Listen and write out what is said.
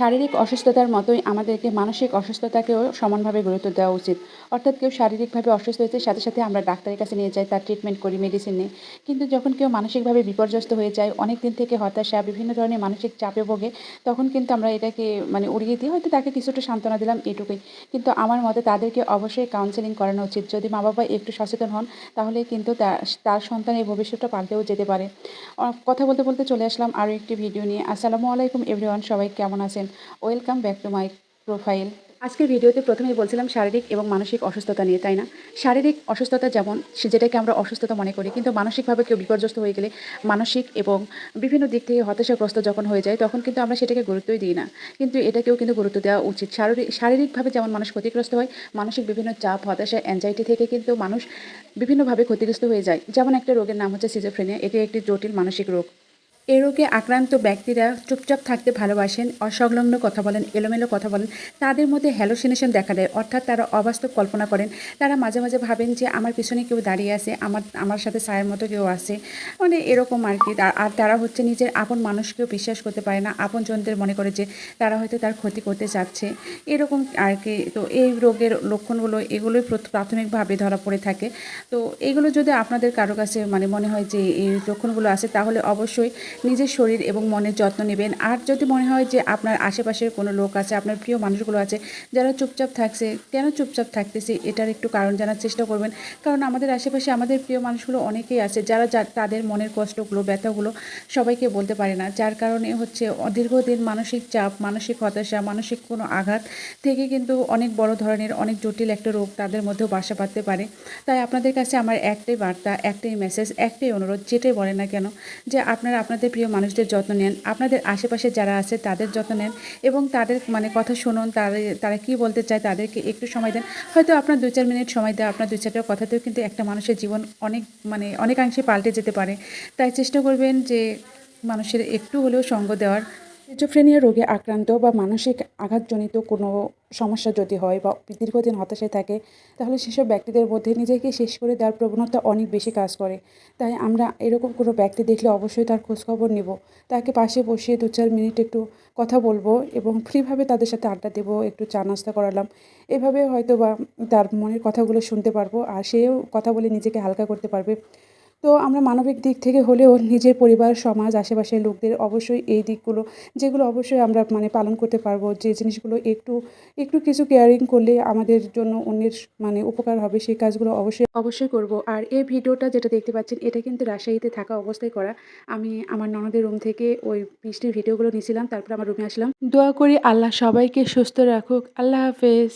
শারীরিক অসুস্থতার মতোই আমাদেরকে মানসিক অসুস্থতাকেও সমানভাবে গুরুত্ব দেওয়া উচিত। অর্থাৎ কেউ শারীরিকভাবে অসুস্থ হয়েছে, সাথে সাথে আমরা ডাক্তারের কাছে নিয়ে যাই, তার ট্রিটমেন্ট করি মেডিসিন নিই। কিন্তু যখন কেউ মানসিকভাবে বিপর্যস্ত হয়ে যায় অনেক দিন থেকে হতাশা, বিভিন্ন ধরনের মানসিক চাপে ভোগে, তখন কিন্তু আমরা এটাকে মানে উড়িয়ে দিই হয়তো তাকে কিছুটা সান্ত্বনা দিলাম এটুকুই। কিন্তু আমার মতে তাদেরকে অবশ্যই কাউন্সেলিং করানো উচিত। যদি মা বাবা একটু সচেতন হন, তাহলে কিন্তু তার তার সন্তানের ভবিষ্যৎটা পাল্টেও যেতে পারে। কথা বলতে বলতে চলে আসলাম আরও একটি ভিডিও নিয়ে। আসসালামু আলাইকুম এভরিওয়ান, সবাই কেমন আছেন? Welcome back to my profile আজকের ভিডিওতে প্রথমেই বলছিলাম শারীরিক এবং মানসিক অসুস্থতা নিয়ে, তাই না? শারীরিক অসুস্থতা যেমন যেটাকে আমরা অসুস্থতা মনে করি, কিন্তু মানসিকভাবে কেউ বিপর্যস্ত হয়ে গেলে মানসিক এবং বিভিন্ন দিক থেকে হতাশাগ্রস্ত যখন হয়ে যায়, তখন কিন্তু আমরা সেটাকে গুরুত্বই দিই না। কিন্তু এটাকেও কিন্তু গুরুত্ব দেওয়া উচিত। শারীরিক শারীরিকভাবে যেমন মানুষ ক্ষতিগ্রস্ত হয়, মানসিক বিভিন্ন চাপ, হতাশা অ্যাংজাইটি থেকে কিন্তু মানুষ বিভিন্নভাবে ক্ষতিগ্রস্ত হয়ে যায়। যেমন একটা রোগের নাম হচ্ছে সিজোফ্রেনিয়া এটি একটি জটিল মানসিক রোগ। এই রোগে আক্রান্ত ব্যক্তিরা চুপচাপ থাকতে ভালোবাসেন, অসংলগ্ন কথা বলেন, এলোমেলো কথা বলেন, তাদের মধ্যে হ্যালোসিনেশন দেখা দেয়। অর্থাৎ তারা অবাস্তব কল্পনা করেন। তারা মাঝে মাঝে ভাবেন যে, আমার পিছনে কেউ দাঁড়িয়ে আছে, আমার আমার সাথে সায়ের মতো কেউ আছে। মানে এরকম আর কি। আর- তারা হচ্ছে নিজের আপন মানুষকেও বিশ্বাস করতে পারে না। আপন জনদের মনে করে যে, তারা হয়তো তার ক্ষতি করতে চাচ্ছে। এরকম আর কি। তো এই রোগের লক্ষণগুলো, এগুলোই প্রথ- প্রাথমিকভাবে ধরা পড়ে থাকে। তো এগুলো যদি আপনাদের কারও কাছে মানে মনে হয় যে, এই লক্ষণগুলো আছে, তাহলে অবশ্যই নিজের শরীর এবং মনের যত্ন নেবেন। আর যদি মনে হয় যে আপনার আশেপাশের কোনো লোক আছে, আপনার প্রিয় মানুষগুলো আছে, যারা চুপচাপ থাকছে, কেন চুপচাপ থাকতেছে এটার একটু কারণ জানার চেষ্টা করবেন। কারণ আমাদের আশেপাশে আমাদের প্রিয় মানুষগুলো অনেকেই আছে, যারা তাদের মনের কষ্টগুলো, ব্যথাগুলো সবাইকে বলতে পারে না। যার কারণে হচ্ছে দীর্ঘদিন মানসিক চাপ, মানসিক হতাশা, মানসিক কোনো আঘাত থেকে কিন্তু অনেক বড় ধরনের, অনেক জটিল একটা রোগ তাদের মধ্যেও বাসা বাঁধতে পারে। তাই আপনাদের কাছে আমার একটাই বার্তা, একটাই মেসেজ একটাই অনুরোধ, যেটাই বলে না কেন, যে আপনারা আপনাদের প্রিয় মানুষদের যত্ন নেন। আপনাদের আশেপাশে যারা আছে, তাদের যত্ন নেন এবং তাদের মানে কথা শুনুন তাদের তারা কী বলতে চায় তাদেরকে একটু সময় দেন। হয়তো আপনার দু চার মিনিট সময় দেওয়া, আপনার দু চারটা কথাতেও কিন্তু একটা মানুষের জীবন অনেক মানে অনেকাংশে পাল্টে যেতে পারে। তাই চেষ্টা করবেন যে মানুষের একটু হলেও সঙ্গ দেওয়ার সিজোফ্রেনিয়া রোগে আক্রান্ত বা মানসিক আঘাতজনিত কোনো সমস্যা যদি হয় বা দীর্ঘদিন হতাশায় থাকে, তাহলে সেসব ব্যক্তিদের মধ্যে নিজেকে শেষ করে দেওয়ার প্রবণতা অনেক বেশি কাজ করে। তাই আমরা এরকম কোনো ব্যক্তি দেখলে অবশ্যই তার খোঁজখবর নেব। তাকে পাশে বসিয়ে দু চার মিনিট একটু কথা বলব এবং ফ্রিভাবে তাদের সাথে আড্ডা দেবো, একটু চা নাস্তা করালাম। এভাবে হয়তো বা তার মনের কথাগুলো শুনতে পারব আর সেও কথা বলে নিজেকে হালকা করতে পারবে। তো আমরা মানবিক দিক থেকে হলেও নিজের পরিবার, সমাজ, আশেপাশের লোকদের অবশ্যই এই দিকগুলো, যেগুলো অবশ্যই আমরা মানে পালন করতে পারব, যে জিনিসগুলো একটু একটু কিছু কেয়ারিং করলে আমাদের জন্য অন্যের মানে উপকার হবে, সেই কাজগুলো অবশ্যই অবশ্যই করব। আর এই ভিডিওটা যেটা দেখতে পাচ্ছেন, এটা কিন্তু রাজশাহীতে থাকা অবস্থায় করা। আমি আমার ননদের রুম থেকে ওই বৃষ্টির ভিডিওগুলো নিয়েছিলাম তারপর আমার রুমে আসলাম। দোয়া করি আল্লাহ সবাইকে সুস্থ রাখুক। আল্লাহ হাফেজ।